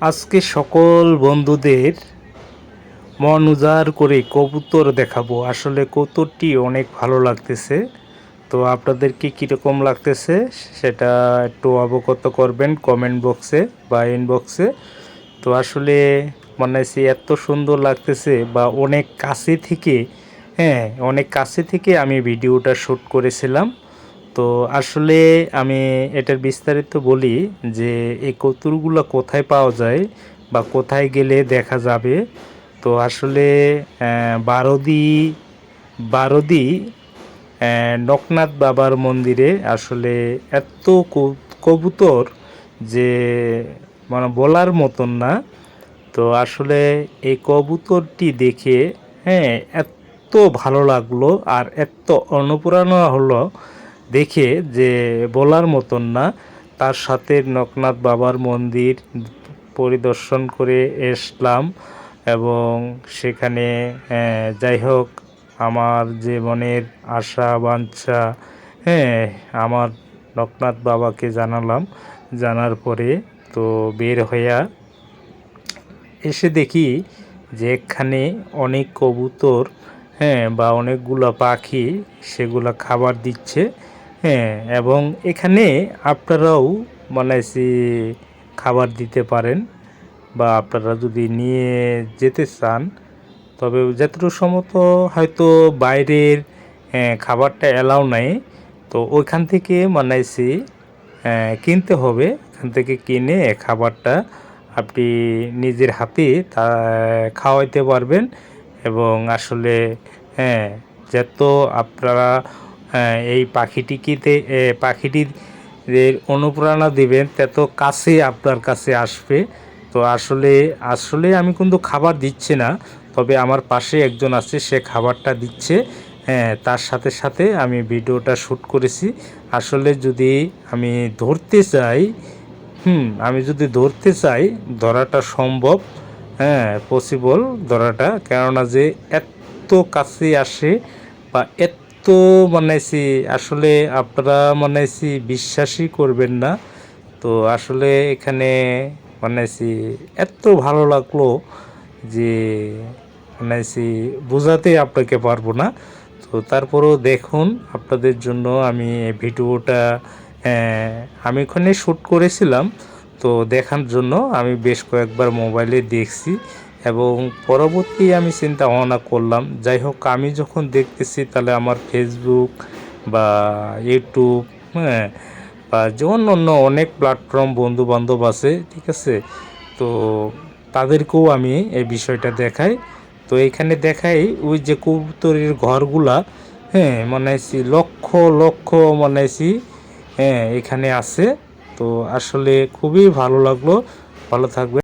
আজকে সকল বন্ধুদের মন উজাড় করে কবুতর দেখাবো। আসলে কবুতরটি অনেক ভালো লাগতেছে। তো আপনাদেরকে কীরকম লাগতেছে সেটা একটু অবগত করবেন কমেন্ট বক্সে বা ইনবক্সে তো আসলে মনে হচ্ছে এত সুন্দর লাগতেছে বা অনেক কাছে থেকে হ্যাঁ অনেক কাছে থেকে আমি ভিডিওটা শ্যুট করেছিলাম। তো আসলে আমি এটার বিস্তারিত বলি যে এই কতুরগুলো কোথায় পাওয়া যায় বা কোথায় গেলে দেখা যাবে। তো আসলে বারোদি, বারদি নকনাথ বাবার মন্দিরে আসলে এত কবুতর যে মানে বলার মতন না। তো আসলে এই কবুতরটি দেখে হ্যাঁ এত ভালো লাগল আর এত অনুপ্রেরণা হলো দেখে যে বলার মতন না, তার সাথে নকনাথ বাবার মন্দির পরিদর্শন করে এসলাম এবং সেখানে যাই হোক, আমার যে মনের আশা, বাঞ্ছা হ্যাঁ আমার নকনাথ বাবাকে জানালাম। জানার পরে তো বের হইয়া এসে দেখি যে এখানে অনেক কবুতর হ্যাঁ বা অনেকগুলো পাখি সেগুলো খাবার দিচ্ছে। হ্যাঁ এবং এখানে আপনারাও মানে খাবার দিতে পারেন বা আপনারা যদি নিয়ে যেতে চান, তবে যতটুকু সম্মত হয়তো বাইরের খাবারটা অ্যালাউ নাই। তো ওইখান থেকে মানাইছি কিনতে হবে। এখান থেকে কিনে খাবারটা আপনি নিজের হাতে তা, খাওয়াইতে পারবেন এবং আসলে হ্যাঁ যত আপনারা এই পাখিটিকে পাখিটির অনুপ্রেরণা দেবেন তত কাছে আপনার কাছে আসবে। তো আসলে আসলে আমি কিন্তু খাবার দিচ্ছি না, তবে আমার পাশে একজন আছে, সে খাবারটা দিচ্ছে। হ্যাঁ তার সাথে সাথে আমি ভিডিওটা শ্যুট করেছি। আসলে যদি আমি ধরতে চাই, হুম, আমি যদি ধরতে চাই, ধরাটা সম্ভব হ্যাঁ পসিবল ধরাটা। কেননা যে এত কাছে আসে বা এত মানাইছি আসলে আপনারা মানাইছি বিশ্বাসই করবেন না। তো আসলে এখানে বানাইছি, এত ভালো লাগল যে বানাইছি, বোঝাতে আপনাকে পারব না। তো তারপরেও দেখুন, আপনাদের জন্য আমি ভিডিওটা আমি ওখানে শ্যুট করেছিলাম। তো দেখার জন্য আমি বেশ কয়েকবার মোবাইলে দেখছি। এবং পরবর্তী আমি চিন্তা ভাবনা করলাম, যাই হোক আমি যখন দেখতেছি তাহলে আমার ফেসবুক বা ইউটিউব হ্যাঁ বা যে অন্য অন্য অনেক প্ল্যাটফর্ম বন্ধু বান্ধব আছে, ঠিক আছে, তো তাদেরকেও আমি এই বিষয়টা দেখাই। তো এখানে দেখাই ওই যে কবুতরের ঘরগুলা হ্যাঁ মনে হয়েছি লক্ষ লক্ষ মনে হয়েছি হ্যাঁ এখানে আছে। তো আসলে খুবই ভালো লাগল। ভালো থাকবে